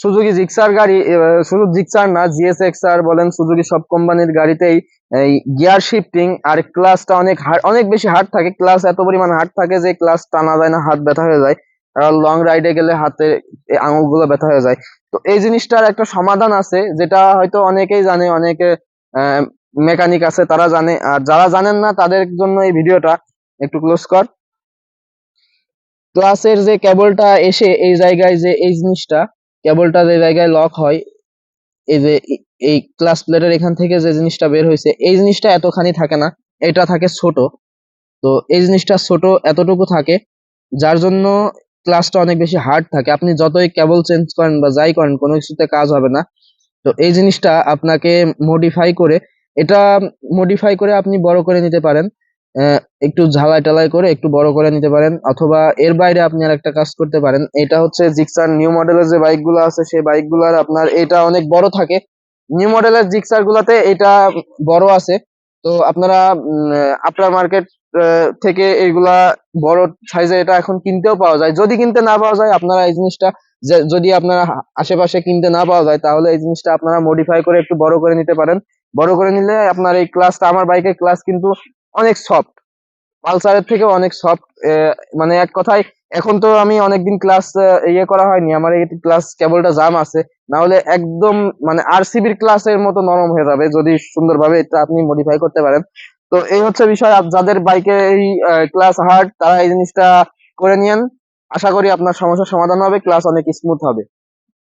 Suzuki Gixxer গাড়ি শুধু Gixxer না জিএসএক্স আর বলেন সুজুকি সব কোম্পানির গাড়িতেই এই গিয়ার শিফটিং আর ক্লাসটা অনেক অনেক বেশি হার্ড থাকে। ক্লাস এত পরিমাণ হার্ড থাকে যে ক্লাস টানা যায় না, হাত ব্যথা হয়ে যায়। আর লং রাইডে গেলে হাতে আঙুলগুলো ব্যথা হয়ে যায়। তো এই জিনিসটার একটা সমাধান আছে, যেটা হয়তো অনেকেই জানে, অনেকে মেকানিক আছে, তারা জানে। আর যারা জানেন না, তাদের জন্য এই ভিডিওটা একটু ক্লোজ কর। ক্লাসের যে কেবলটা এসে এই জায়গায় যে এই জিনিসটা, কেবলটা যে জায়গায় লক হয়, এই যে এই ক্লাস প্লেটের এখান থেকে যে জিনিসটা বের হয়েছে, এই জিনিসটা এতখানি থাকে না, এটা থাকে ছোট। তো এই জিনিসটা ছোট এতটুকু থাকে, যার জন্য ক্লাসটা অনেক বেশি হার্ড থাকে। আপনি যতই কেবল চেঞ্জ করেন বা যাই করেন, কোনো কিছুতে কাজ হবে না। তো এই জিনিসটা আপনাকে মডিফাই করে, এটা মডিফাই করে আপনি বড় করে নিতে পারেন। একটু ঝালাই টালাই করে একটু বড় করে নিতে পারেন, অথবা এর বাইরে আপনি আর একটা কাজ করতে পারেন। এটা হচ্ছে জিক্সার নিউ মডেলের যে বাইকগুলো আছে, সেই বাইকগুলার আপনার এটা অনেক বড় থাকে। নিউ মডেলের জিক্সার গুলাতে এটা বড় আছে। তো আপনারা আপনার মার্কেট থেকে এইগুলা বড় সাইজে এটা এখন কিনতেও পাওয়া যায়। যদি কিনতে না পাওয়া যায়, আপনারা এই জিনিসটা যদি আপনারা আশেপাশে কিনতে না পাওয়া যায়, তাহলে এই জিনিসটা আপনারা মডিফাই করে একটু বড় করে নিতে পারেন। বড় করে নিলে আপনার এই ক্লাসটা আমার বাইকের ক্লাস কিন্তু অনেক সফট পালসারের থেকেও অনেক সফট মানে এক কথায়, এখন তো আমি অনেকদিন ক্লাস ইয়ে করা হয়নি, আমার এই ক্লাস কেবলটা জাম আছে না হলে একদম মানে আরসিবির ক্লাসের মতো নরম হয়ে যাবে, যদি সুন্দরভাবে এটা আপনি মডিফাই করতে পারেন। তো এই হচ্ছে বিষয় যাদের বাইকে এই ক্লাস হার্ড তারা এই জিনিসটা করে নিয়েন। আশা করি আপনার সমস্যার সমাধান হবে ক্লাস অনেক স্মুথ হবে।